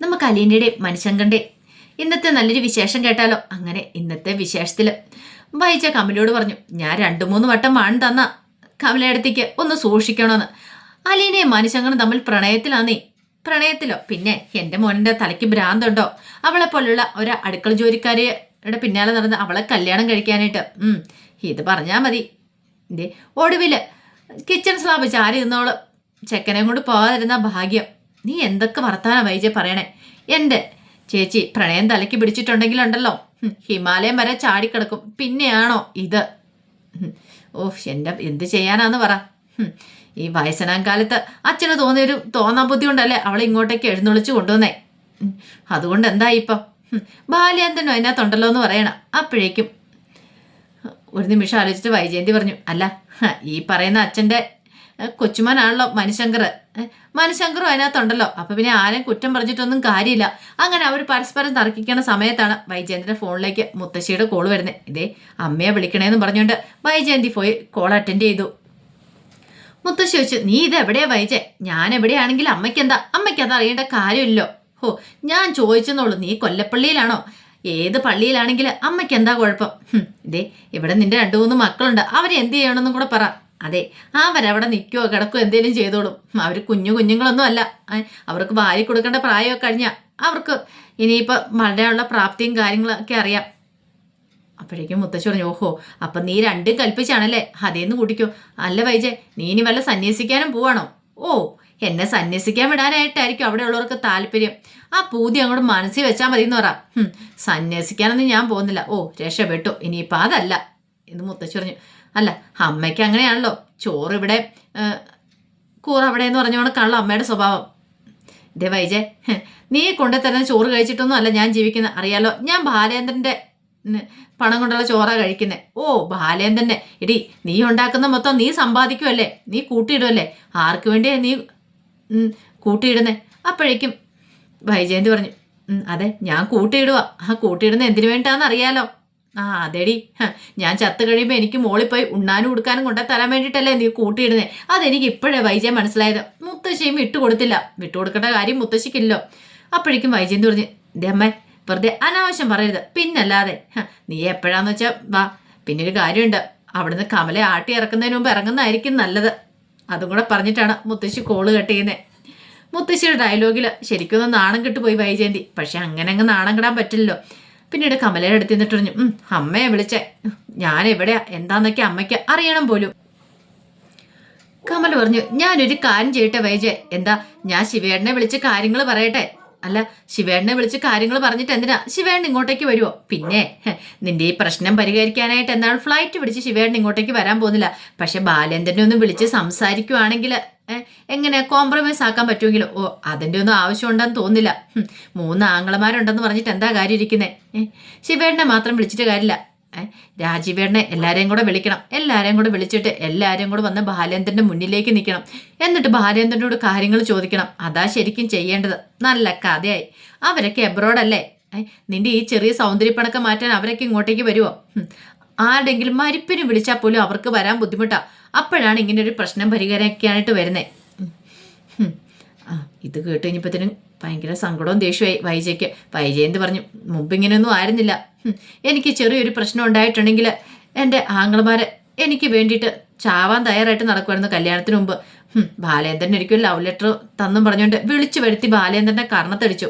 നമുക്ക് മനുഷ്യൻ കണ്ടേ ഇന്നത്തെ നല്ലൊരു വിശേഷം കേട്ടാലോ? അങ്ങനെ ഇന്നത്തെ വിശേഷത്തിൽ വൈജ കമലയോട് പറഞ്ഞു ഞാൻ രണ്ടു മൂന്ന് വട്ടം വാൺ തന്ന കമലയടുത്തേക്ക് ഒന്ന് സൂക്ഷിക്കണമെന്ന് അലീനയും മനുഷ്യങ്ങളും തമ്മിൽ പ്രണയത്തിലാന്നേ. പ്രണയത്തിലോ? പിന്നെ എന്റെ മോനിന്റെ തലയ്ക്ക് ഭ്രാന്തുണ്ടോ? അവളെ പോലുള്ള ഒരു അടുക്കള ജോലിക്കാരിയുടെ പിന്നാലെ നടന്ന് അവളെ കല്യാണം കഴിക്കാനായിട്ട്. ഇത് പറഞ്ഞാൽ മതി. ഒടുവിൽ കിച്ചൺ സ്ലാബ് ചാരി നിന്നോൾ. ചെക്കനെ കൊണ്ട് പോകാതിരുന്ന ഭാഗ്യം. നീ എന്തൊക്കെ വർത്താനം വൈജെ പറയണേ? എന്റെ ചേച്ചി പ്രണയം തലയ്ക്ക് പിടിച്ചിട്ടുണ്ടെങ്കിലുണ്ടല്ലോ. ഹിമാലയം വരെ ചാടിക്കിടക്കും. പിന്നെയാണോ ഇത്? ഓ എന്റെ എന്ത് ചെയ്യാനാന്ന് പറ. ഈ വയസ്സനാം കാലത്ത് അച്ഛന് തോന്നിയൊരു തോന്നാൻ ബുദ്ധി കൊണ്ടല്ലേ അവളെ ഇങ്ങോട്ടേക്ക് എഴുന്നള്ളിച്ച് കൊണ്ടുവന്നേ. അതുകൊണ്ട് എന്താ ഇപ്പം? ബാല്യാന്തനോ അതിനകത്തുണ്ടല്ലോ എന്ന് പറയണം. അപ്പോഴേക്കും. ഒരു നിമിഷം ആലോചിച്ചിട്ട് വൈജയന്തി പറഞ്ഞു അല്ല ഈ പറയുന്ന അച്ഛന്റെ കൊച്ചുമോനാണല്ലോ മനുശങ്കർ മനുശങ്കറും അതിനകത്തുണ്ടല്ലോ. അപ്പൊ പിന്നെ ആരെയും കുറ്റം പറഞ്ഞിട്ടൊന്നും കാര്യമില്ല. അങ്ങനെ അവർ പരസ്പരം തർക്കിക്കുന്ന സമയത്താണ് വൈജയന്തിന്റെ ഫോണിലേക്ക് മുത്തശ്ശിയുടെ കോൾ വരുന്നത് ഇതേ അമ്മയെ വിളിക്കണേന്ന് പറഞ്ഞുകൊണ്ട് വൈജയന്തി പോയി കോൾ അറ്റൻഡ് ചെയ്തു. മുത്തശ്ശി ചോദിച്ചു നീ ഇത് എവിടെയാ വൈജെ ഞാൻ എവിടെയാണെങ്കിൽ അമ്മയ്ക്ക് എന്താ അമ്മയ്ക്ക് അത് അറിയേണ്ട കാര്യമില്ലോ ഹോ ഞാൻ ചോദിച്ചെന്നുള്ളൂ നീ കൊല്ലപ്പള്ളിയിലാണോ? ഏത് പള്ളിയിലാണെങ്കിൽ അമ്മയ്ക്ക് എന്താ കുഴപ്പം ഇതേ ഇവിടെ നിന്റെ രണ്ടു മൂന്ന് മക്കളുണ്ട്. അവരെ എന്ത് ചെയ്യണമെന്നും കൂടെ പറ. അതെ അവരവിടെ നിൽക്കുവോ കിടക്കുവോ എന്തേലും ചെയ്തോളും. അവർ കുഞ്ഞു കുഞ്ഞുങ്ങളൊന്നും അല്ല. അവർക്ക് ഭാര്യ കൊടുക്കേണ്ട പ്രായമൊക്കെ കഴിഞ്ഞാൽ അവർക്ക് ഇനിയിപ്പോൾ മഴയുള്ള പ്രാപ്തിയും കാര്യങ്ങളൊക്കെ അറിയാം. അപ്പോഴേക്കും മുത്തശ്ശി പറഞ്ഞു ഓഹോ അപ്പം നീ രണ്ടും കൽപ്പിച്ചാണല്ലേ? അതേന്ന് കൂട്ടിക്കോ. അല്ല വൈജെ നീ ഇനി വല്ല സന്യസിക്കാനും പോവാണോ? ഓ എന്നെ സന്യസിക്കാൻ വിടാനായിട്ടായിരിക്കും അവിടെ ഉള്ളവർക്ക് താല്പര്യം. ആ പൂതി അങ്ങോട്ട് മനസ്സിൽ വെച്ചാൽ മതി എന്ന് പറ സന്യസിക്കാനൊന്നും ഞാൻ പോകുന്നില്ല. ഓ രക്ഷപ്പെട്ടു. ഇനിയിപ്പോൾ അതല്ല. എന്ന് മുത്തശ്ശി പറഞ്ഞു. അല്ല അമ്മയ്ക്ക് അങ്ങനെയാണല്ലോ. ചോറ് ഇവിടെ കൂറ അവിടെ എന്ന് പറഞ്ഞോണ്ട് കള്ള അമ്മയുടെ സ്വഭാവം. ഇതേ വൈജെ നീ കൊണ്ടുതരുന്ന ചോറ് കഴിച്ചിട്ടൊന്നും അല്ല ഞാൻ ജീവിക്കുന്നത് അറിയാലോ ഞാൻ ബാലേന്ദ്രന്റെ പണം കൊണ്ടുള്ള ചോറ കഴിക്കുന്നത് ഓ ബാലേന്ദ്രന്റെ ഇടി നീ ഉണ്ടാക്കുന്ന മൊത്തം നീ സമ്പാദിക്കുമല്ലേ നീ കൂട്ടിയിടുമല്ലേ ആർക്ക് വേണ്ടിയാ നീ കൂട്ടിയിടുന്നത് കൂട്ടിയിടുന്നേ? അപ്പോഴേക്കും വൈജയന്തി പറഞ്ഞു അതെ ഞാൻ കൂട്ടിയിടുക ആ കൂട്ടിയിടുന്ന എന്തിനു വേണ്ടിയിട്ടാണെന്ന് അറിയാലോ. ആ അതെടി. ഞാൻ ചത്ത് കഴിയുമ്പോൾ എനിക്ക് മോളിൽ പോയി ഉണ്ണാനും ഉടുക്കാനും കൊണ്ട തരാൻ വേണ്ടിയിട്ടല്ലേ നീ കൂട്ടിയിടുന്നേ. അതെനിക്ക് ഇപ്പോഴേ വൈജയ മനസ്സിലായത്. മുത്തശ്ശിയും വിട്ടുകൊടുത്തില്ല വിട്ടുകൊടുക്കേണ്ട കാര്യം മുത്തശ്ശിക്കില്ലോ. അപ്പോഴേക്കും വൈജയൻ പറഞ്ഞു "ദേ അമ്മേ വെറുതെ അനാവശ്യം പറയരുത്. പിന്നല്ലാതെ നീ എപ്പോഴാന്ന് വെച്ചാൽ വാ. പിന്നെ ഒരു കാര്യമുണ്ട്. അവിടുന്ന് കമലെ ആട്ടി ഇറക്കുന്നതിന് മുമ്പ് ഇറങ്ങുന്നതായിരിക്കും നല്ലത്. അതും കൂടെ പറഞ്ഞിട്ടാണ് മുത്തശ്ശി കോൾ കട്ട് ചെയ്യുന്നത് മുത്തശ്ശിയുടെ ഡയലോഗിൽ ശരിക്കും ഒന്ന് നാണം കിട്ടുപോയി വൈജയന്തി. പക്ഷെ അങ്ങനെ അങ്ങ് നാണം കിടാൻ പറ്റില്ലല്ലോ. പിന്നീട് കമലയുടെ അടുത്ത് നിന്നിട്ട് പറഞ്ഞു "ഉം, അമ്മയെ വിളിച്ചേ. ഞാൻ എവിടെയാ? എന്താന്നൊക്കെ അമ്മയ്ക്ക് അറിയണം പോലും. കമൽ പറഞ്ഞു ഞാനൊരു കാര്യം ചെയ്യട്ടെ വൈജയ് എന്താ? ഞാൻ ശിവേടനെ വിളിച്ച് കാര്യങ്ങൾ പറയട്ടെ? അല്ല ശിവേട്ടനെ വിളിച്ച് കാര്യങ്ങൾ പറഞ്ഞിട്ട് എന്തിനാ? ശിവേട്ടൻ ഇങ്ങോട്ടേക്ക് വരുമോ പിന്നെ നിന്റെ ഈ പ്രശ്നം പരിഹരിക്കാനായിട്ട് എന്താണ് ഫ്ലൈറ്റ് പിടിച്ച് ശിവേട്ടൻ ഇങ്ങോട്ടേക്ക് വരാൻ പോകുന്നില്ല. പക്ഷെ ബാലേന്ദ്രനെ ഒന്ന് വിളിച്ച് സംസാരിക്കുവാണെങ്കിൽ എങ്ങനെ കോംപ്രമൈസ് ആക്കാൻ പറ്റുമെങ്കിലോ? ഓ അതിന്റെ ഒന്നും ആവശ്യമുണ്ടെന്ന് തോന്നില്ല മൂന്ന് ആങ്ങളമാരുണ്ടെന്ന് പറഞ്ഞിട്ട് എന്താ കാര്യം ഇരിക്കുന്നേ ശിവേട്ടനെ മാത്രം വിളിച്ചിട്ട് കാര്യമില്ല. രാജീവേടനെ എല്ലാവരെയും കൂടെ വിളിക്കണം. എല്ലാവരെയും കൂടെ വിളിച്ചിട്ട് എല്ലാവരെയും കൂടെ വന്ന് ബാലേന്ദ്രന്റെ മുന്നിലേക്ക് നിൽക്കണം. എന്നിട്ട് ബാലേന്ദ്രനോട് കാര്യങ്ങൾ ചോദിക്കണം. അതാ ശരിക്കും ചെയ്യേണ്ടത്. നല്ല കഥയായി. അവരൊക്കെ എബ്രോഡല്ലേ നിന്റെ ഈ ചെറിയ സൗന്ദര്യപ്പണക്കം മാറ്റാൻ അവരൊക്കെ ഇങ്ങോട്ടേക്ക് വരുമോ. ആരുടെങ്കിലും മരിപ്പിന് വിളിച്ചാൽ പോലും അവർക്ക് വരാൻ ബുദ്ധിമുട്ടാണ് അപ്പോഴാണ് ഇങ്ങനെ ഒരു പ്രശ്നം പരിഹരിക്കാനായിട്ട് വരുന്നത് ആ ഇത് കേട്ട് കഴിഞ്ഞപ്പോഴത്തേനും ഭയങ്കര സങ്കടവും ദേഷ്യമായി വൈജയ്ക്ക്. വൈജയന്ത് പറഞ്ഞു? മുമ്പ് ഇങ്ങനെയൊന്നും ആയിരുന്നില്ല. എനിക്ക് ചെറിയൊരു പ്രശ്നം ഉണ്ടായിട്ടുണ്ടെങ്കിൽ എന്റെ ആങ്ങളമാരെ എനിക്ക് വേണ്ടിയിട്ട് ചാവാൻ തയ്യാറായിട്ട് നടക്കുമായിരുന്നു കല്യാണത്തിന് മുമ്പ്. ബാലേന്ദ്രൻ ഒരിക്കലും ലവ് ലെറ്റർ തന്നും പറഞ്ഞുകൊണ്ട് വിളിച്ചു വരുത്തി ബാലേന്ദ്രന്റെ കർണത്തടിച്ചു.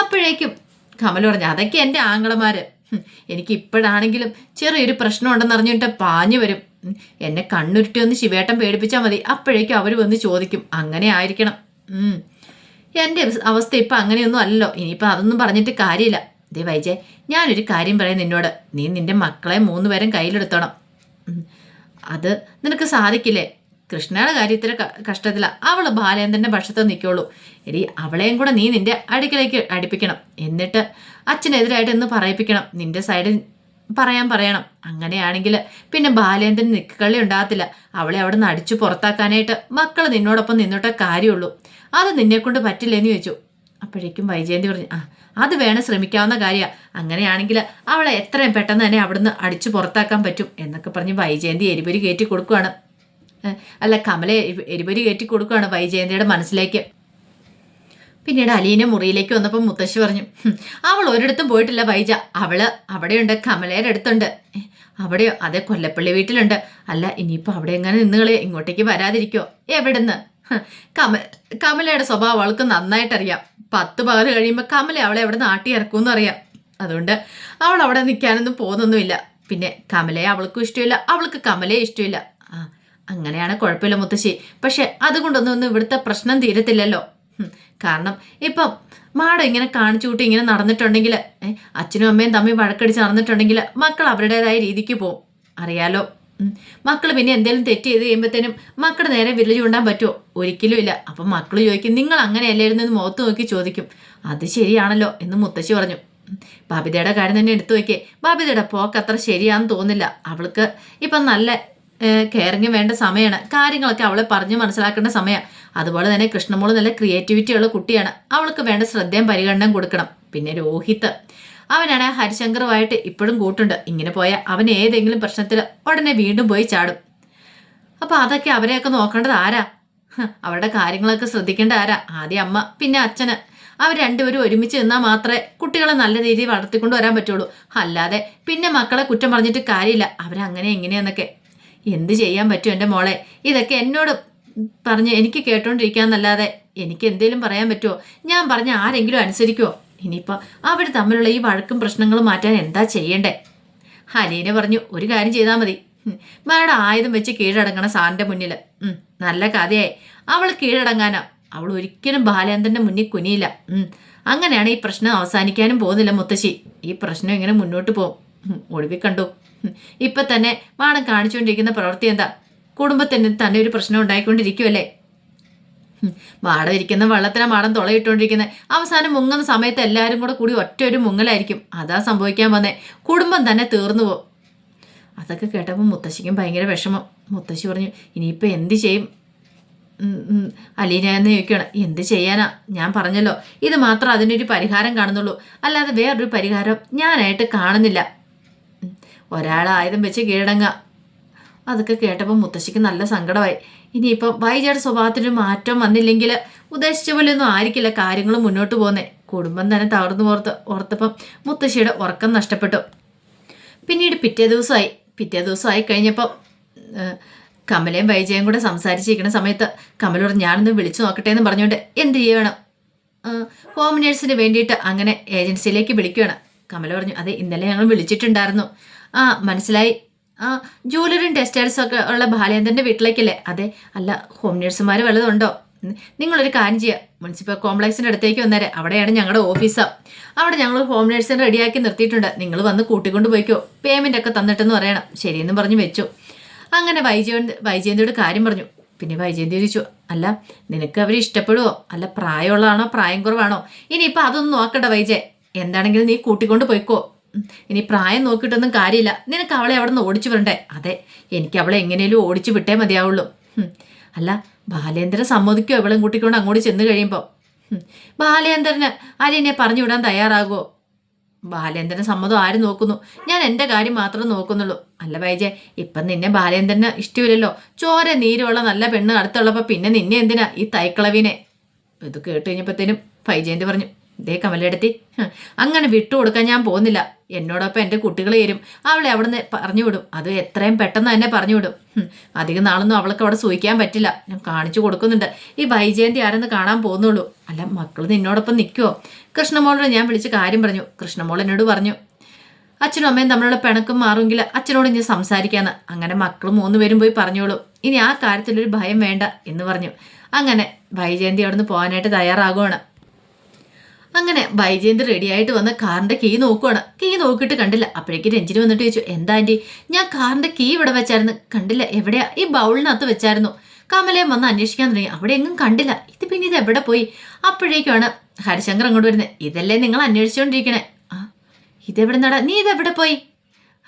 അപ്പോഴേക്കും കമൽ പറഞ്ഞു അതൊക്കെ എന്റെ ആങ്ങളമാര്. ഹും, എനിക്ക് ഇപ്പോഴാണെങ്കിലും ചെറിയൊരു പ്രശ്നം ഉണ്ടെന്ന് അറിഞ്ഞിട്ട് പാഞ്ഞു വരും. എന്നെ കണ്ണുരുട്ടി ഒന്ന് ശിവേട്ടൻ പേടിപ്പിച്ചാൽ മതി. അപ്പോഴേക്കും അവർ വന്ന് ചോദിക്കും അങ്ങനെ ആയിരിക്കണം. എന്റെ അവസ്ഥ ഇപ്പം അങ്ങനെയൊന്നും അല്ലല്ലോ. ഇനിയിപ്പോൾ അതൊന്നും പറഞ്ഞിട്ട് കാര്യമില്ല. ദേ വൈജയ് ഞാനൊരു കാര്യം പറയാം നിന്നോട്. നീ നിന്റെ മക്കളെ മൂന്ന് കയ്യിലെടുത്തോണം. അത് നിനക്ക് സാധിക്കില്ലേ? കൃഷ്ണയുടെ കാര്യത്തിൽ കഷ്ടത്തില. അവൾ ബാലേന്ദ്രന്റെ പക്ഷത്ത് നിൽക്കുള്ളൂ എടി അവളെയും കൂടെ നീ നിന്റെ അടുക്കലേക്ക് അടുപ്പിക്കണം. എന്നിട്ട് അച്ഛനെതിരായിട്ട് എന്ന് പറയിപ്പിക്കണം. നിന്റെ സൈഡിൽ പറയാൻ പറയണം. അങ്ങനെയാണെങ്കിൽ പിന്നെ ബാലേന്ദ്രൻ നിൽക്കളി ഉണ്ടാകത്തില്ല. അവളെ അവിടെ നിന്ന് അടിച്ചു പുറത്താക്കാനായിട്ട് മക്കൾ നിന്നോടൊപ്പം നിന്നോട്ടെ കാര്യമുള്ളൂ. അത് നിന്നെക്കൊണ്ട് പറ്റില്ലെന്ന് ചോദിച്ചു. അപ്പോഴേക്കും വൈജയന്തി പറഞ്ഞു ആ അത് വേണം ശ്രമിക്കാവുന്ന കാര്യമാണ് അങ്ങനെയാണെങ്കിൽ അവളെ എത്രയും പെട്ടെന്ന് തന്നെ അവിടുന്ന് അടിച്ചു പുറത്താക്കാൻ പറ്റും എന്നൊക്കെ പറഞ്ഞ് വൈജയന്തി എരിപൊരി കയറ്റി കൊടുക്കുകയാണ് അല്ല കമലെ എരി- എരിപൊരി കയറ്റി കൊടുക്കുകയാണ് വൈജയന്തിയുടെ മനസ്സിലേക്ക്. പിന്നീട് അലീനെ മുറിയിലേക്ക് വന്നപ്പോൾ മുത്തശ്ശി പറഞ്ഞു അവൾ ഒരിടത്തും പോയിട്ടില്ല വൈജ. അവൾ അവിടെയുണ്ട് കമലയുടെ അടുത്തുണ്ട്. അവിടെ അവിടെയോ? അതെ കൊല്ലപ്പള്ളി വീട്ടിലുണ്ട്. അല്ല ഇനിയിപ്പോൾ അവിടെ എങ്ങനെ നിന്നുകളെ ഇങ്ങോട്ടേക്ക് വരാതിരിക്കോ എവിടുന്ന്? കമ കമലയുടെ സ്വഭാവം അവൾക്ക് നന്നായിട്ടറിയാം. പത്ത് പകൽ കഴിയുമ്പോൾ കമല അവളെ എവിടെ നാട്ടി ഇറക്കുമെന്ന് അറിയാം. അതുകൊണ്ട് അവൾ അവിടെ നിൽക്കാനൊന്നും പോകുന്നൊന്നുമില്ല. പിന്നെ കമലയെ അവൾക്കും ഇഷ്ടമില്ല. അവൾക്ക് കമലയെ ഇഷ്ടമില്ല. ആ അങ്ങനെയാണ് കുഴപ്പമില്ല മുത്തശ്ശി. പക്ഷെ അതുകൊണ്ടൊന്നും ഒന്നും ഇവിടുത്തെ പ്രശ്നം തീരത്തില്ലല്ലോ. കാരണം ഇപ്പം മാഡം ഇങ്ങനെ കാണിച്ചു കൂട്ടി ഇങ്ങനെ നടന്നിട്ടുണ്ടെങ്കിൽ അച്ഛനും അമ്മയും തമ്മിൽ വഴക്കടിച്ച് നടന്നിട്ടുണ്ടെങ്കിൽ മക്കൾ അവരുടേതായ രീതിക്ക് പോകും അറിയാലോ? മക്കൾ പിന്നെ എന്തെങ്കിലും തെറ്റ് ചെയ്ത് കഴിയുമ്പോഴത്തേനും മക്കൾ നേരെ വിരൽ ചൂണ്ടാൻ പറ്റുമോ? ഒരിക്കലും ഇല്ല. അപ്പം മക്കൾ ചോദിക്കും നിങ്ങൾ അങ്ങനെ അങ്ങനെയല്ലായിരുന്നു? എന്ന് മുഖത്ത് നോക്കി ചോദിക്കും. അത് ശരിയാണല്ലോ എന്ന് മുത്തശ്ശി പറഞ്ഞു. ബാബിതയുടെ കാര്യം തന്നെ എടുത്തു നോക്കിയേ. ബാബിതയുടെ പോക്ക് അത്ര ശരിയാണെന്ന് തോന്നില്ല അവൾക്ക് ഇപ്പം നല്ല കെയറിങ് വേണ്ട സമയമാണ് കാര്യങ്ങളൊക്കെ അവളെ പറഞ്ഞ് മനസ്സിലാക്കേണ്ട സമയമാണ് അതുപോലെ തന്നെ കൃഷ്ണമോൾ നല്ല ക്രിയേറ്റിവിറ്റി ഉള്ള കുട്ടിയാണ്. അവൾക്ക് വേണ്ട ശ്രദ്ധയും പരിഗണനയും കൊടുക്കണം. പിന്നെ രോഹിത് അവനാണ് ഹരിശങ്കറുമായിട്ട് ഇപ്പോഴും കൂട്ടുണ്ട്. ഇങ്ങനെ പോയാൽ അവൻ ഏതെങ്കിലും പ്രശ്നത്തിൽ ഉടനെ വീണ്ടും പോയി ചാടും. അപ്പൊ അതൊക്കെ അവരെയൊക്കെ നോക്കേണ്ടത് ആരാ? അവരുടെ കാര്യങ്ങളൊക്കെ ശ്രദ്ധിക്കേണ്ട ആരാ? ആദ്യം അമ്മ പിന്നെ അച്ഛന്. അവർ രണ്ടുപേരും ഒരുമിച്ച് നിന്നാൽ മാത്രമേ കുട്ടികളെ നല്ല രീതിയിൽ വളർത്തിക്കൊണ്ട് വരാൻ പറ്റുള്ളൂ. അല്ലാതെ പിന്നെ മക്കളെ കുറ്റം പറഞ്ഞിട്ട് കാര്യമില്ല. അവരങ്ങനെ എങ്ങനെയെന്നൊക്കെ എന്ത് ചെയ്യാൻ പറ്റും എന്റെ മോളെ? ഇതൊക്കെ എന്നോട് പറഞ്ഞ് എനിക്ക് കേട്ടോണ്ടിരിക്കാന്നല്ലാതെ എനിക്ക് എന്തേലും പറയാൻ പറ്റുമോ ഞാൻ പറഞ്ഞ ആരെങ്കിലും അനുസരിക്കുമോ ഇനിയിപ്പോൾ അവർ തമ്മിലുള്ള ഈ വഴക്കും പ്രശ്നങ്ങളും മാറ്റാൻ എന്താ ചെയ്യണ്ടേ? ഹലീന പറഞ്ഞു ഒരു കാര്യം ചെയ്താൽ മതി. മാഡം ആയുധം വെച്ച് കീഴടങ്ങണ സാറിന്റെ മുന്നിൽ നല്ല കഥയായി. അവൾ കീഴടങ്ങാനാ. അവൾ ഒരിക്കലും ബാലേന്ദ്രന്റെ മുന്നിൽ കുനിയില്ല. അങ്ങനെയാണ് ഈ പ്രശ്നം അവസാനിക്കാനും പോകുന്നില്ല മുത്തശ്ശി. ഈ പ്രശ്നം ഇങ്ങനെ മുന്നോട്ട് പോകും ഉം, ഒടുവിൽ കണ്ടു. ഉം, ഇപ്പൊ തന്നെ മാഡം കാണിച്ചുകൊണ്ടിരിക്കുന്ന പ്രവൃത്തി എന്താ? കുടുംബത്തിന് തന്നെ ഒരു പ്രശ്നം ഉണ്ടായിക്കൊണ്ടിരിക്കുമല്ലേ മാടം ഇരിക്കുന്ന വെള്ളത്തിനെ മാടം തുളയിട്ടുകൊണ്ടിരിക്കുന്നത് അവസാനം മുങ്ങുന്ന സമയത്ത് എല്ലാവരും കൂടെ കൂടി ഒറ്റ ഒരു മുങ്ങലായിരിക്കും. അതാ സംഭവിക്കാൻ വന്നേ. കുടുംബം തന്നെ തീർന്നു പോകും അതൊക്കെ കേട്ടപ്പോൾ മുത്തശ്ശിക്കും ഭയങ്കര വിഷമം. മുത്തശ്ശി പറഞ്ഞു ഇനിയിപ്പോൾ എന്ത് ചെയ്യും? അലീന എന്ന് ചോദിക്കുകയാണ്. എന്ത് ചെയ്യാനാ? ഞാൻ പറഞ്ഞല്ലോ. ഇത് മാത്രം അതിനൊരു പരിഹാരം കാണുന്നുള്ളൂ. അല്ലാതെ വേറൊരു പരിഹാരം ഞാനായിട്ട് കാണുന്നില്ല. ഒരാൾ ആയുധം വെച്ച് കീഴടങ്ങ അതൊക്കെ കേട്ടപ്പോൾ മുത്തശ്ശിക്ക് നല്ല സങ്കടമായി. ഇനിയിപ്പം വൈജയുടെ സ്വഭാവത്തിന് മാറ്റം വന്നില്ലെങ്കിൽ ഉദ്ദേശിച്ച പോലെയൊന്നും ആയിരിക്കില്ല കാര്യങ്ങൾ മുന്നോട്ട് പോകുന്നത് കുടുംബം തന്നെ തകർന്നു ഓർത്ത് ഓർത്തപ്പം മുത്തശ്ശിയുടെ ഉറക്കം നഷ്ടപ്പെട്ടു. പിന്നീട് പിറ്റേ ദിവസമായി. പിറ്റേ ദിവസമായി കഴിഞ്ഞപ്പോൾ കമലയും വൈജയും കൂടെ സംസാരിച്ചിരിക്കുന്ന സമയത്ത് കമലോട് ഞാനൊന്ന് വിളിച്ചു നോക്കട്ടെ എന്ന് പറഞ്ഞുകൊണ്ട് എന്ത് ചെയ്യണം? ഹോം നേഴ്സിന് വേണ്ടിയിട്ട് അങ്ങനെ ഏജൻസിയിലേക്ക് വിളിക്കുകയാണ്. കമല പറഞ്ഞു അതെ ഇന്നലെ ഞങ്ങൾ വിളിച്ചിട്ടുണ്ടായിരുന്നു. ആ മനസ്സിലായി. ആ ജൂലറിയും ടെക്സ്റ്റൈൽസും ഒക്കെ ഉള്ള ബാലേന്ദ്രന്റെ വീട്ടിലേക്കല്ലേ? അതെ അല്ല ഹോം നേഴ്സുമാർ വല്ലതുണ്ടോ നിങ്ങളൊരു കാര്യം ചെയ്യുക മുനിസിപ്പൽ കോംപ്ലക്സിന്റെ അടുത്തേക്ക് വന്നേരെ. അവിടെയാണ് ഞങ്ങളുടെ ഓഫീസ് അവിടെ ഞങ്ങൾ ഹോം നേഴ്സിനെ റെഡിയാക്കി നിർത്തിയിട്ടുണ്ട്. നിങ്ങൾ വന്ന് കൂട്ടിക്കൊണ്ട് പോയിക്കോ. പേയ്മെന്റ് ഒക്കെ തന്നിട്ടെന്ന് പറയണം. ശരിയെന്ന് പറഞ്ഞ് വെച്ചു. അങ്ങനെ വൈജയൻ വൈജയന്തിയോട് കാര്യം പറഞ്ഞു. പിന്നെ വൈജയന്തി ചോദിച്ചു അല്ല നിനക്ക് അവർ ഇഷ്ടപ്പെടുവോ? അല്ല പ്രായമുള്ളതാണോ? പ്രായം കുറവാണോ? ഇനിയിപ്പോൾ അതൊന്നും നോക്കണ്ട വൈജയ് എന്താണെങ്കിലും നീ കൂട്ടിക്കൊണ്ട് പോയിക്കോ. ഇനി പ്രായം നോക്കിയിട്ടൊന്നും കാര്യമില്ല. നിനക്ക് അവളെ അവിടെ നിന്ന് ഓടിച്ചു വിടണ്ടേ? അതെ എനിക്ക് അവളെ എങ്ങനെയും ഓടിച്ചു വിട്ടേ മതിയാവുള്ളൂ. അല്ല ബാലേന്ദ്രൻ സമ്മതിക്കോ ഇവളും കൂട്ടിക്കൊണ്ട് അങ്ങോട്ട് ചെന്ന് കഴിയുമ്പോൾ. ബാലേന്ദ്രന് അലിനെ പറഞ്ഞു വിടാൻ തയ്യാറാകുമോ ബാലേന്ദ്രൻ സമ്മതം ആര് നോക്കുന്നു? ഞാൻ എന്റെ കാര്യം മാത്രം നോക്കുന്നുള്ളൂ. അല്ല വൈജയ് ഇപ്പം നിന്നെ ബാലേന്ദ്രന് ഇഷ്ടമില്ലല്ലോ ചോര നീരുള്ള നല്ല പെണ്ണ് അടുത്തുള്ളപ്പോൾ പിന്നെ നിന്നെ എന്തിനാ ഈ തൈക്കളവിനെ? ഇത് കേട്ട് കഴിഞ്ഞപ്പോഴത്തേനും വൈജയന്തി പറഞ്ഞു ദേ കമലെടുത്തി അങ്ങനെ വിട്ടുകൊടുക്കാൻ ഞാൻ പോകുന്നില്ല. എന്നോടൊപ്പം എന്റെ കുട്ടികൾ തരും അവളെ അവിടുന്ന് പറഞ്ഞു വിടും. അത് എത്രയും പെട്ടെന്ന് തന്നെ പറഞ്ഞു വിടും. അധികം നാളൊന്നും അവൾക്ക് അവിടെ സൂഹിക്കാൻ പറ്റില്ല. ഞാൻ കാണിച്ചു കൊടുക്കുന്നുണ്ട്. ഈ വൈജയന്തി ആരെന്ന് കാണാൻ പോകുന്നുള്ളൂ. അല്ല മക്കൾ നിന്നോടൊപ്പം നിൽക്കുമോ കൃഷ്ണമോളോട് ഞാൻ വിളിച്ച് കാര്യം പറഞ്ഞു. കൃഷ്ണമോൾ എന്നോട് പറഞ്ഞു അച്ഛനും അമ്മയും തമ്മിലുള്ള പിണക്കം മാറുമെങ്കിൽ അച്ഛനോട് ഇനി സംസാരിക്കാന്ന്. അങ്ങനെ മക്കൾ മൂന്നുപേരും പോയി പറഞ്ഞോളൂ. ഇനി ആ കാര്യത്തിലൊരു ഭയം വേണ്ട എന്ന് പറഞ്ഞു. അങ്ങനെ വൈജയന്തി അവിടുന്ന് പോകാനായിട്ട് തയ്യാറാകുവാണ്. അങ്ങനെ വൈജയന്തി റെഡിയായിട്ട് വന്ന കാറിന്റെ കീ നോക്കുവാണ്. കീ നോക്കിയിട്ട് കണ്ടില്ല. അപ്പോഴേക്ക് രഞ്ജിനി വന്നിട്ട് ചോദിച്ചു എന്താ ആന്റി ഞാൻ കാറിന്റെ കീ ഇവിടെ വെച്ചായിരുന്നു. കണ്ടില്ല. എവിടെയാ? ഈ ബൗളിനകത്ത് വെച്ചായിരുന്നു. കമലയും വന്ന് അന്വേഷിക്കാൻ തുടങ്ങി. അവിടെ എങ്ങും കണ്ടില്ല. ഇത് പിന്നെ ഇത് എവിടെ പോയി? അപ്പോഴേക്കുമാണ് ഹരിശങ്കർ അങ്ങോട്ട് വരുന്നത്. ഇതല്ലേ നിങ്ങൾ അന്വേഷിച്ചുകൊണ്ടിരിക്കണേ ആ ഇതെവിടെ നടാ നീ ഇതെവിടെ പോയി?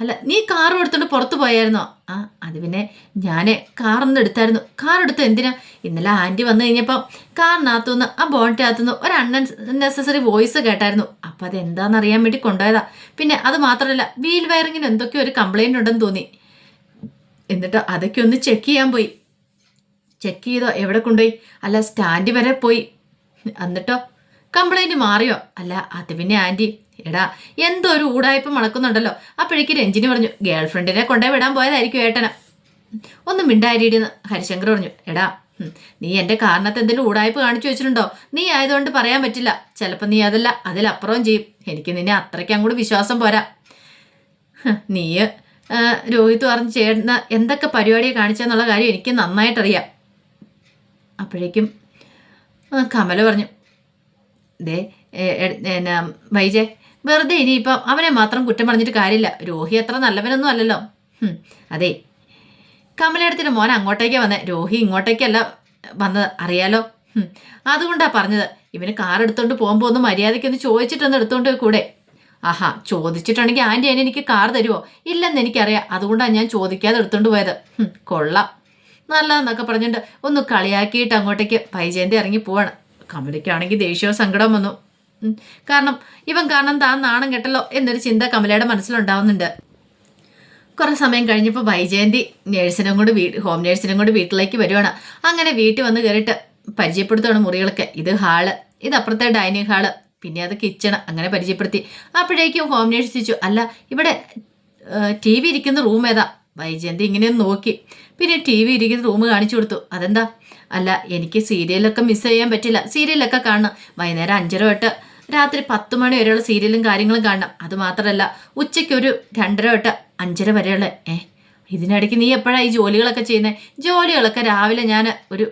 അല്ല നീ കാർ എടുത്തോണ്ട് പുറത്ത് പോയായിരുന്നോ? ആ അത് പിന്നെ ഞാൻ കാറൊന്നും എടുത്തായിരുന്നു. കാർ എടുത്ത് എന്തിനാ? ഇന്നലെ ആന്റി വന്നു കഴിഞ്ഞപ്പോൾ കാറിനകത്തുനിന്ന് ആ ബോണ്ടിനകത്തുനിന്ന് ഒരു അൺനെസസറി വോയിസ് കേട്ടായിരുന്നു. അപ്പം അത് എന്താണെന്ന് അറിയാൻ വേണ്ടി കൊണ്ടുപോയതാ. പിന്നെ അത് മാത്രമല്ല വീൽ വയറിങ്ങിന് എന്തൊക്കെയോ ഒരു കംപ്ലൈന്റ് ഉണ്ടെന്ന് തോന്നി. എന്നിട്ട് അതൊക്കെ ഒന്ന് ചെക്ക് ചെയ്യാൻ പോയി. ചെക്ക് ചെയ്തോ? എവിടെ കൊണ്ടുപോയി? അല്ല സ്റ്റാൻഡ് വരെ പോയി. എന്നിട്ടോ? കംപ്ലൈന്റ് മാറിയോ? അല്ല അത് പിന്നെ ആന്റി എടാ എന്തോ ഒരു ഊടായ്പ മണക്കുന്നുണ്ടല്ലോ. അപ്പോഴേക്ക് രഞ്ജിനി പറഞ്ഞു ഗേൾ ഫ്രണ്ടിനെ കൊണ്ടേ വിടാൻ പോയതായിരിക്കും ഏട്ടന. ഒന്നും മിണ്ടായിരിന്ന് ഹരിശങ്കർ പറഞ്ഞു എടാ നീ എന്റെ കാരണത്തെ എന്തെങ്കിലും ഊടായ്പ കാണിച്ചു വെച്ചിട്ടുണ്ടോ? നീ ആയതുകൊണ്ട് പറയാൻ പറ്റില്ല. ചിലപ്പോൾ നീ അതല്ല അതിലപ്പുറവും ചെയ്യും. എനിക്ക് നിന്നെ അത്രയ്ക്ക് അങ്ങോട്ട് വിശ്വാസം പോരാ. നീ രോഹിത് പറഞ്ഞ് ചേർന്ന എന്തൊക്കെ പരിപാടിയെ കാണിച്ചെന്നുള്ള കാര്യം എനിക്ക് നന്നായിട്ടറിയാം. അപ്പോഴേക്കും കമല പറഞ്ഞു ദേ എന്നാ, വൈജയ് വെറുതെ ഇനിയിപ്പം അവനെ മാത്രം കുറ്റം പറഞ്ഞിട്ട് കാര്യമില്ല. രോഹി അത്ര നല്ലവനൊന്നും അല്ലല്ലോ. അതെ. കമലയിടത്തിന്റെ മോൻ അങ്ങോട്ടേക്കാണ് വന്നത് രോഹി ഇങ്ങോട്ടേക്കല്ല വന്നത്. അറിയാലോ? അതുകൊണ്ടാ പറഞ്ഞത്. ഇവന് കാർ എടുത്തോണ്ട് പോകുമ്പോൾ ഒന്ന് മര്യാദയ്ക്കൊന്ന് ചോദിച്ചിട്ടൊന്ന് എടുത്തോണ്ട് കൂടെ. ആഹാ ചോദിച്ചിട്ടുണ്ടെങ്കിൽ ആന്റി അതിന് എനിക്ക് കാർ തരുമോ ഇല്ലെന്ന് എനിക്കറിയാം. അതുകൊണ്ടാണ് ഞാൻ ചോദിക്കാതെ എടുത്തോണ്ട് പോയത്. കൊള്ളാം. നല്ലതെന്നൊക്കെ പറഞ്ഞിട്ട് ഒന്ന് കളിയാക്കിയിട്ട് അങ്ങോട്ടേക്ക് വൈജയന്തി ഇറങ്ങി പോവാണ്. കമലയ്ക്കാണെങ്കിൽ ദേഷ്യവും സങ്കടം വന്നു. കാരണം ഇവൻ കാരണം താൻ നാണം കെട്ടല്ലോ എന്നൊരു ചിന്ത കമലയുടെ മനസ്സിലുണ്ടാവുന്നുണ്ട്. കുറേ സമയം കഴിഞ്ഞപ്പോൾ വൈജയന്തി നേഴ്സിനും കൂടി വീ ഹോം നേഴ്സിനും കൂടി വീട്ടിലേക്ക് വരുവാണ്. അങ്ങനെ വീട്ടിൽ വന്ന് കയറിയിട്ട് പരിചയപ്പെടുത്തുകയാണ് മുറികളൊക്കെ. ഇത് ഹാൾ ഇത് അപ്പുറത്തെ ഡൈനിങ് ഹാൾ പിന്നെ അത് കിച്ചണ് അങ്ങനെ പരിചയപ്പെടുത്തി. അപ്പോഴേക്കും ഹോം നേഴ്സ് ചോദിച്ചു അല്ല ഇവിടെ ടി വി ഇരിക്കുന്ന റൂം ഏതാ? വൈജയന്തി ഇങ്ങനെ നോക്കി. പിന്നെ ടി വി ഇരിക്കുന്ന റൂം കാണിച്ചു കൊടുത്തു. അതെന്താ? അല്ല എനിക്ക് സീരിയലൊക്കെ മിസ് ചെയ്യാൻ പറ്റില്ല. സീരിയലൊക്കെ കാണണം. വൈകുന്നേരം അഞ്ചര തൊട്ട് രാത്രി പത്ത് മണി വരെയുള്ള സീരിയലും കാര്യങ്ങളും കാണണം. അത് മാത്രമല്ല ഉച്ചയ്ക്ക് ഒരു രണ്ടര തൊട്ട് അഞ്ചര വരെയുള്ള ഏ ഇതിനിടയ്ക്ക് നീ എപ്പോഴാണ് ഈ ജോലികളൊക്കെ ചെയ്യുന്നത് ജോലികളൊക്കെ രാവിലെ ഞാൻ ഒരു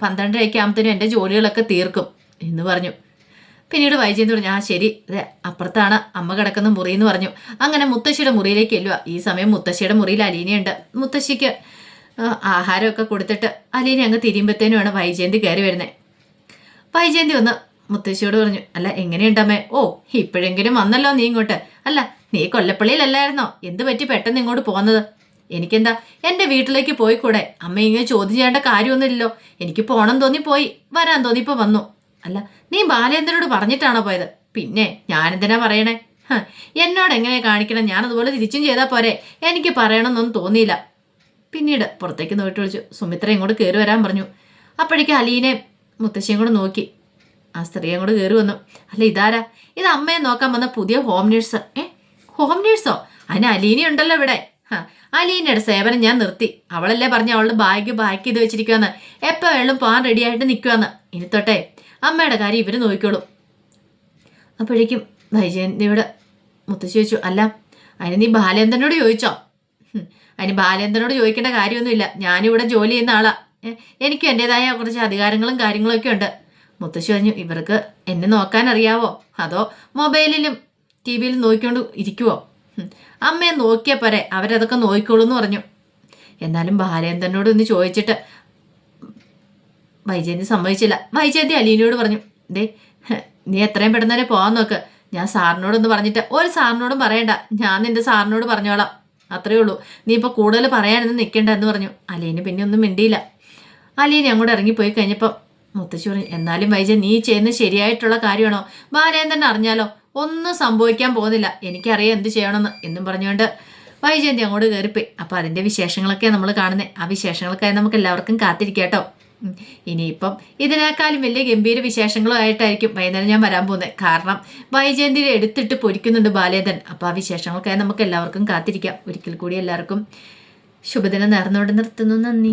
പന്ത്രണ്ടരയ്ക്ക് ആകുമ്പോഴത്തേനും എന്റെ ജോലികളൊക്കെ തീർക്കും എന്ന് പറഞ്ഞു. പിന്നീട് വൈജയന്തി പറഞ്ഞു ആ ശരി അതെ അപ്പുറത്താണ് അമ്മ കിടക്കുന്ന മുറി എന്ന് പറഞ്ഞു. അങ്ങനെ മുത്തശ്ശിയുടെ മുറിയിലേക്ക് എല്ലുക ഈ സമയം മുത്തശ്ശിയുടെ മുറിയിൽ അലീനയുണ്ട്. മുത്തശ്ശിക്ക് ആഹാരമൊക്കെ കൊടുത്തിട്ട് അലീന അങ്ങ് തിരിയുമ്പോഴത്തേനുമാണ് വൈജയന്തി കയറി വരുന്നത് വൈജയന്തി ഒന്ന് മുത്തശ്ശിയോട് പറഞ്ഞു അല്ല എങ്ങനെയുണ്ടമ്മേ ഓ ഇപ്പോഴെങ്കിലും വന്നല്ലോ നീ ഇങ്ങോട്ട്. അല്ല നീ കൊല്ലപ്പള്ളിയിലല്ലായിരുന്നോ? എന്ത് പറ്റി പെട്ടെന്ന് ഇങ്ങോട്ട് പോകുന്നത് എനിക്കെന്താ എന്റെ വീട്ടിലേക്ക് പോയി പോയിക്കൂടെ? അമ്മ ഇങ്ങനെ ചോദ്യം ചെയ്യേണ്ട കാര്യമൊന്നുമില്ലല്ലോ. എനിക്ക് പോണം തോന്നി പോയി വരാൻ തോന്നി ഇപ്പോൾ വന്നു. അല്ല നീ ബാലേന്ദ്രനോട് പറഞ്ഞിട്ടാണോ പോയത്? പിന്നെ ഞാനെന്തിനാ പറയണേ? എന്നോട് എങ്ങനെ കാണിക്കണം? ഞാനതുപോലെ തിരിച്ചും ചെയ്താൽ പോരെ. എനിക്ക് പറയണമെന്നൊന്നും തോന്നിയില്ല. പിന്നീട് പുറത്തേക്ക് നോട്ട് വിളിച്ചു. സുമിത്ര ഇങ്ങോട്ട് കയറി വരാൻ പറഞ്ഞു. അപ്പോഴേക്കും അലീനെ മുത്തശ്ശിയും കൂടെ നോക്കി. ആ സ്ത്രീയെ കൂടെ കയറി വന്നു. അല്ല ഇതാരാ? ഇത് അമ്മയെ നോക്കാൻ വന്ന പുതിയ ഹോം നേഴ്സ് ഏ? ഹോം നേഴ്സോ അതിന് അലീന ഉണ്ടല്ലോ ഇവിടെ. അലീനയുടെ സേവനം ഞാൻ നിർത്തി. അവളല്ലേ പറഞ്ഞ അവളുടെ ബാഗ് ബാക്ക് ചെയ്ത് വെച്ചിരിക്കുവാന്ന്. എപ്പോൾ വേളും പോകാൻ റെഡിയായിട്ട് നിൽക്കുവാന്ന് ഇനി തൊട്ടേ അമ്മയുടെ കാര്യം ഇവർ നോക്കിക്കോളും. അപ്പോഴേക്കും വൈജയന്തിയോട് മുത്തശ്ശി ചോദിച്ചു അല്ല അതിന് നീ ബാലേന്ദ്രനോട് ചോദിച്ചോ? അതിന് ബാലേന്ദ്രനോട് ചോദിക്കേണ്ട കാര്യമൊന്നുമില്ല. ഞാനിവിടെ ജോലി ചെയ്യുന്ന ആളാ. ഏ, എനിക്കും എന്റെതായ കുറച്ച് അധികാരങ്ങളും കാര്യങ്ങളും ഒക്കെ ഉണ്ട്. മുത്തശ്ശി പറഞ്ഞു ഇവർക്ക് എന്നെ നോക്കാൻ അറിയാവോ അതോ മൊബൈലിലും ടി വിയിലും നോക്കിക്കൊണ്ട് ഇരിക്കുവോ? അമ്മയെ നോക്കിയാൽ പോരെ അവരതൊക്കെ നോക്കിക്കോളൂ എന്ന് പറഞ്ഞു. എന്നാലും ബാലേന്ദ്രനോട് ഒന്ന് ചോദിച്ചിട്ട് വൈജയന്തി സമ്മതിച്ചില്ല. വൈജയന്തി അലീനയോട് പറഞ്ഞു ദേ നീ എത്രയും പെട്ടെന്ന് തന്നെ പോകാൻ നോക്ക്. ഞാൻ സാറിനോടൊന്ന് പറഞ്ഞിട്ട് ഒരു സാറിനോടും പറയണ്ട. ഞാൻ നിന്റെ സാറിനോട് പറഞ്ഞോളാം. അത്രയേ ഉള്ളൂ. നീ ഇപ്പോൾ കൂടുതൽ പറയാനൊന്നും നിൽക്കേണ്ട എന്ന് പറഞ്ഞു. അലീന പിന്നെ ഒന്നും മിണ്ടിയില്ല. അലീന അങ്ങോട്ട് ഇറങ്ങിപ്പോയി കഴിഞ്ഞപ്പം മുത്തശ്ശി എന്നാലും വൈജ നീ ചെയ്യുന്നത് ശരിയായിട്ടുള്ള കാര്യമാണോ? ബാലേന്ദ്രൻ അറിഞ്ഞാലോ? ഒന്നും സംഭവിക്കാൻ പോകുന്നില്ല. എനിക്കറിയാം എന്ത് ചെയ്യണമെന്ന് എന്നും പറഞ്ഞുകൊണ്ട് വൈജയന്തി അങ്ങോട്ട് കയറിപ്പോയി. അപ്പോൾ അതിന്റെ വിശേഷങ്ങളൊക്കെ നമ്മൾ കാണുന്നത് ആ വിശേഷങ്ങൾക്കായി നമുക്ക് എല്ലാവർക്കും കാത്തിരിക്കാം. ഇനിയിപ്പം ഇതിനേക്കാളും വലിയ ഗംഭീര വിശേഷങ്ങളോ ആയിട്ടായിരിക്കും വൈകുന്നേരം ഞാൻ വരാൻ പോകുന്നത് കാരണം വൈജയന്തി എടുത്തിട്ട് പൊരിക്കുന്നുണ്ട് ബാലേന്ദ്രൻ. അപ്പോൾ ആ വിശേഷങ്ങൾക്കായി നമുക്ക് എല്ലാവർക്കും കാത്തിരിക്കാം. ഒരിക്കൽ കൂടി എല്ലാവർക്കും ശുഭദിനം നേർന്നുകൊണ്ട് നിർത്തുന്നു. നന്ദി.